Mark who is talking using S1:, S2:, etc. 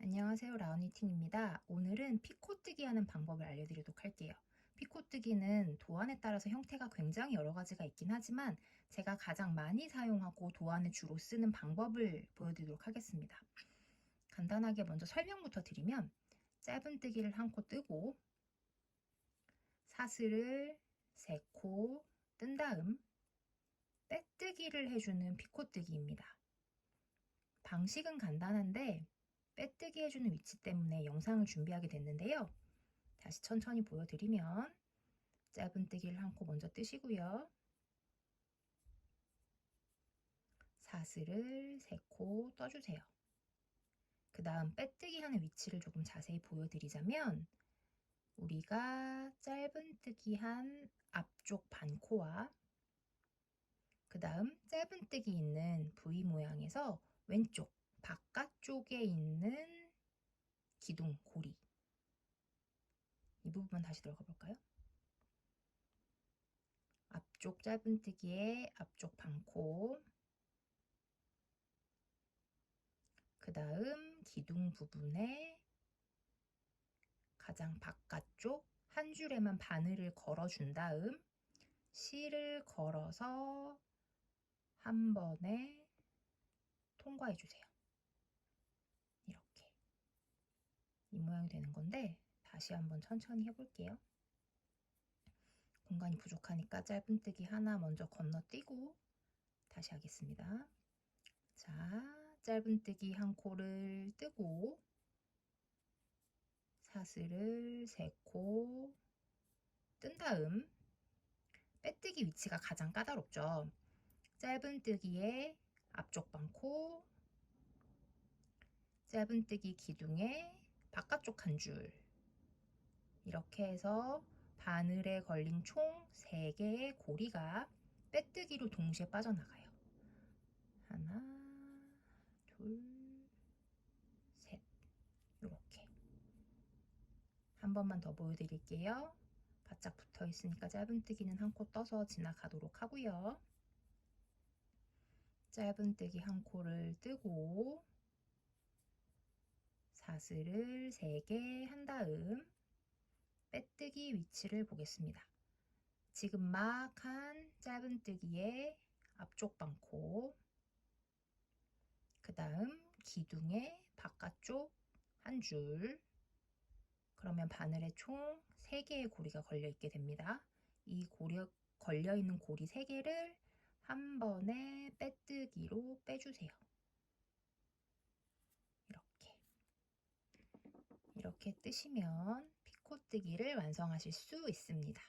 S1: 안녕하세요 라우니팅입니다. 오늘은 피코뜨기 하는 방법을 알려드리도록 할게요. 피코뜨기는 도안에 따라서 형태가 굉장히 여러 가지가 있긴 하지만 제가 가장 많이 사용하고 도안에 주로 쓰는 방법을 보여드리도록 하겠습니다. 간단하게 먼저 설명부터 드리면 짧은 뜨기를 한 코 뜨고 사슬을 세 코 뜬 다음 빼뜨기를 해주는 피코뜨기입니다. 방식은 간단한데 빼뜨기 해주는 위치 때문에 영상을 준비하게 됐는데요. 다시 천천히 보여드리면 짧은 뜨기를 한 코 먼저 뜨시고요. 사슬을 세코 떠주세요. 그 다음 빼뜨기 하는 위치를 조금 자세히 보여드리자면 우리가 짧은뜨기 한 앞쪽 반코와 그 다음 짧은뜨기 있는 V 모양에서 왼쪽 바깥쪽에 있는 기둥, 고리 이 부분만 다시 들어가 볼까요? 앞쪽 짧은뜨기의 앞쪽 반코 그 다음 기둥 부분에 가장 바깥쪽 한 줄에만 바늘을 걸어준 다음 실을 걸어서 한 번에 통과해 주세요. 이렇게 이 모양이 되는 건데 다시 한번 천천히 해볼게요. 공간이 부족하니까 짧은뜨기 하나 먼저 건너뛰고 다시 하겠습니다. 자, 짧은뜨기 한 코를 뜨고 사슬을 세 코 뜬 다음 빼뜨기 위치가 가장 까다롭죠. 짧은뜨기의 앞쪽 반코 짧은뜨기 기둥의 바깥쪽 한 줄 이렇게 해서 바늘에 걸린 총 3개의 고리가 빼뜨기로 동시에 빠져나가요. 하나, 둘, 셋 이렇게 한 번만 더 보여드릴게요. 바짝 붙어 있으니까 짧은뜨기는 한 코 떠서 지나가도록 하고요. 짧은뜨기 한 코를 뜨고 사슬을 3개 한 다음 빼뜨기 위치를 보겠습니다. 지금 막 한 짧은뜨기의 앞쪽 반코 그 다음 기둥의 바깥쪽 한 줄 그러면 바늘에 총 3개의 고리가 걸려 있게 됩니다. 이 고리 걸려 있는 고리 3개를 한 번에 빼뜨기로 빼주세요. 이렇게. 이렇게 뜨시면 피코뜨기를 완성하실 수 있습니다.